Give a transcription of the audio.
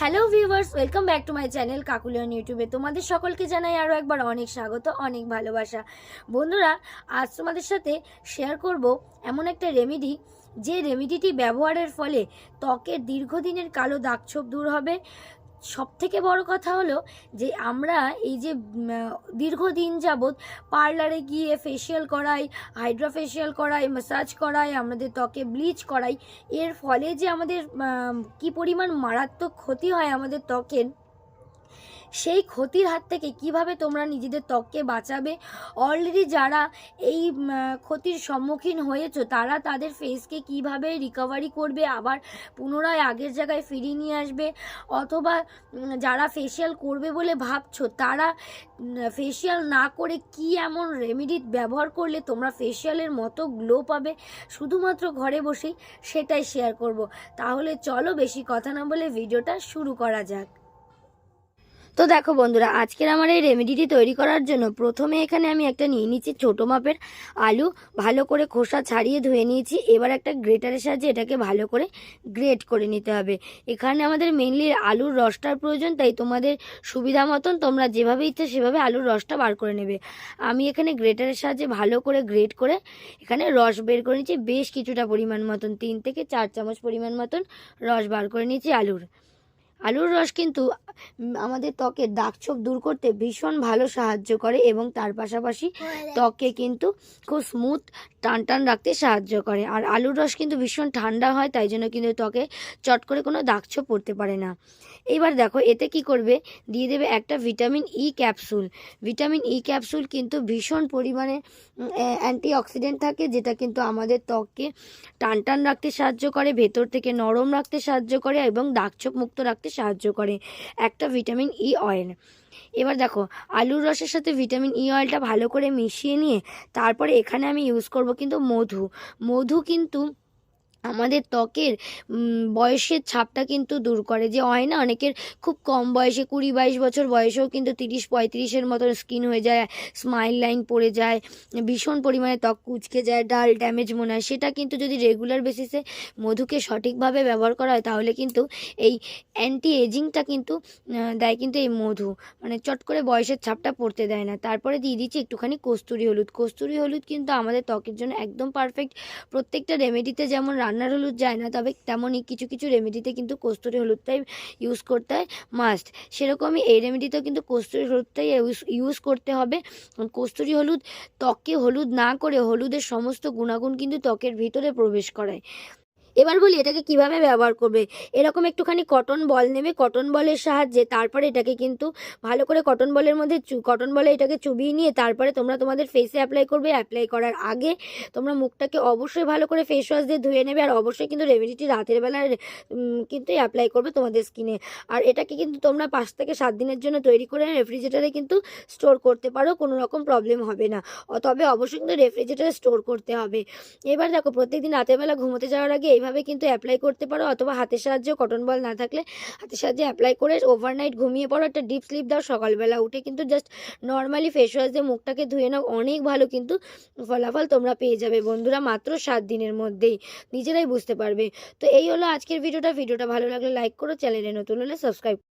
Hello viewers welcome back to my channel কাকুলিয়ন ইউটিউবে তোমাদের সকলকে জানাই আরও একবার অনেক স্বাগত, অনেক ভালোবাসা। বন্ধুরা, আজ তোমাদের সাথে শেয়ার করব এমন একটা রেমেডি যে রেমেডিটি ব্যবহারের ফলে ত্বকের দীর্ঘদিনের কালো দাগছোপ দূর হবে সব থেকে বড় কথা হলো যে আমরা এই যে দীর্ঘদিন যাবৎ পার্লারে গিয়ে ফেশিয়াল করাই হাইড্রা ফেশিয়াল করাই ম্যাসাজ করাই, আমাদের ত্বকে ব্লিচ করাই, এর ফলে যে আমাদের কি পরিমাণ মারাত্মক ক্ষতি হয় আমাদের ত্বকের সেই ক্ষতির হাত থেকে কীভাবে তোমরা নিজেদের ত্বককে বাঁচাবে? অলরেডি যারা এই ক্ষতির সম্মুখীন হয়েছো, তারা তাদের ফেসকে কীভাবে রিকভারি করবে? আবার পুনরায় আগের জায়গায় ফিরিয়ে নিয়ে আসবে? অথবা যারা ফেসিয়াল করবে বলে ভাবছ, তারা ফেসিয়াল না করে কি এমন রেমেডি ব্যবহার করলে তোমরা ফেসিয়ালের মতো গ্লো পাবে? শুধুমাত্র ঘরে বসেই সেটাই শেয়ার করব। তাহলে চলো বেশি কথা না বলে ভিডিওটা শুরু করা যাক। তো দেখো বন্ধুরা, আজকের আমার এই রেমেডিটি তৈরি করার জন্য প্রথমে এখানে আমি একটা নিয়ে নিচ্ছি ছোটো মাপের আলু, ভালো করে খোসা ছাড়িয়ে ধুয়ে নিয়েছি। এবার একটা গ্রেটারের সাহায্যে এটাকে ভালো করে গ্রেট করে নিতে হবে। এখানে আমাদের মেনলি আলুর রসটার প্রয়োজন, তাই তোমাদের সুবিধা মতন তোমরা যেভাবে ইচ্ছে সেভাবে আলুর রসটা বার করে নেবে। আমি এখানে গ্রেটারের সাহায্যে ভালো করে গ্রেট করে এখানে রস বের করে নিচ্ছি বেশ কিছুটা পরিমাণ মতন, তিন থেকে চার চামচ পরিমাণ মতন রস বার করে নিচ্ছি আলুর। আলুর রস কিন্তু আমাদের ত্বকের দাগছোপ দূর করতে ভীষণ ভালো সাহায্য করে এবং তার পাশাপাশি ত্বককে কিন্তু খুব স্মুথ টান টান রাখতে সাহায্য করে। আর আলুর রস কিন্তু ভীষণ ঠান্ডা হয় তাই জন্য কিন্তু ত্বকে চট করে কোনো দাগছোপ পড়তে পারে না। এবার দেখো এতে কি করবে? দিয়ে দেবে একটা vitamin E capsule vitamin E capsule কিন্তু ভীষণ পরিমাণে অ্যান্টি অক্সিডেন্ট থাকে যেটা কিন্তু আমাদের ত্বককে টান টান রাখতে সাহায্য করে ভেতর থেকে নরম রাখতে সাহায্য করে এবং দাগছোপ মুক্ত রাখতে সাহায্য করে। একটা ভিটামিন ই অয়েল এবার দেখো, আলুর রসের সাথে ভিটামিন ই অয়েলটা ভালো করে মিশিয়ে নিয়ে তারপরে এখানে আমি ইউজ করব কিন্তু মধু। মধু কিন্তু আমাদের ত্বকের বয়সের ছাপটা কিন্তু দূর করে। যে হয় না, অনেকের খুব কম বয়সে, কুড়ি বাইশ বছর বয়সেও কিন্তু তিরিশ পঁয়ত্রিশের মতন স্কিন হয়ে যায়, স্মাইল লাইন পড়ে যায়, ভীষণ পরিমাণে ত্বক কুচকে যায়, ডাল ড্যামেজ মনে হয়। সেটা কিন্তু যদি রেগুলার বেসিসে মধুকে সঠিকভাবে ব্যবহার করা হয়, তাহলে কিন্তু এই অ্যান্টি এজিংটা কিন্তু দেয় কিন্তু এই মধু। মানে চট করে বয়সের ছাপটা পড়তে দেয় না। তারপরে দিয়ে দিচ্ছি একটুখানি কস্তুরি হলুদ। কস্তুরি হলুদ কিন্তু আমাদের ত্বকের জন্য একদম পারফেক্ট। প্রত্যেকটা রেমেডিতে যেমন রান্নার হলুদ যায় না, তবে তেমনই কিছু কিছু রেমেডিতে কিন্তু কস্তুরি হলুদটাই ইউজ করতে হয় মাস্ট সেরকমই এই রেমেডিতেও কিন্তু কস্তুরি হলুদটাই ইউজ করতে হবে। কস্তুরি হলুদ ত্বকে হলুদ না করে হলুদের সমস্ত গুণাগুণ কিন্তু ত্বকের ভিতরে প্রবেশ করায়। এবার বলি এটাকে কীভাবে ব্যবহার করবে? এরকম একটুখানি কটন বল নেবে। কটন বলের সাহায্যে তারপরে এটাকে কিন্তু ভালো করে কটন বলের মধ্যে কটন বলে এটাকে চুবিয়ে নিয়ে তারপরে তোমরা তোমাদের ফেসে অ্যাপ্লাই করবে। অ্যাপ্লাই করার আগে তোমরা মুখটাকে অবশ্যই ভালো করে ফেস ওয়াশ দিয়ে ধুয়ে নেবে। আর অবশ্যই কিন্তু রেমেডিটি রাতের বেলা কিন্তু অ্যাপ্লাই করবে তোমাদের স্কিনে আর এটাকে কিন্তু তোমরা পাঁচ থেকে সাত দিনের জন্য তৈরি করে রেফ্রিজারেটারে কিন্তু স্টোর করতে পারো। কোনো রকম প্রবলেম হবে না। তবে অবশ্যই কিন্তু রেফ্রিজারেটারে স্টোর করতে হবে। এবার দেখো প্রত্যেকদিন রাতের বেলা ঘুমোতে যাওয়ার আগে এইভাবে কিন্তু অ্যাপ্লাই করতে পারো অথবা হাতের সাহায্যে কটন বল না থাকলে হাতের সাহায্যে অ্যাপ্লাই করে ওভারনাইট ঘুমিয়ে পড়ো, একটা ডিপ স্লিপ দাও সকালবেলা উঠে কিন্তু জাস্ট নর্মালি ফেস ওয়াশ দিয়ে মুখটাকে ধুয়ে নাও, অনেক ভালো কিন্তু ফলাফল তোমরা পেয়ে যাবে বন্ধুরা মাত্র সাত দিনের মধ্যেই, নিজেরাই বুঝতে পারবে। তো এই হলো আজকের ভিডিওটা ভিডিওটা ভালো লাগলে লাইক করো চ্যানেলে নতুন হলে সাবস্ক্রাইব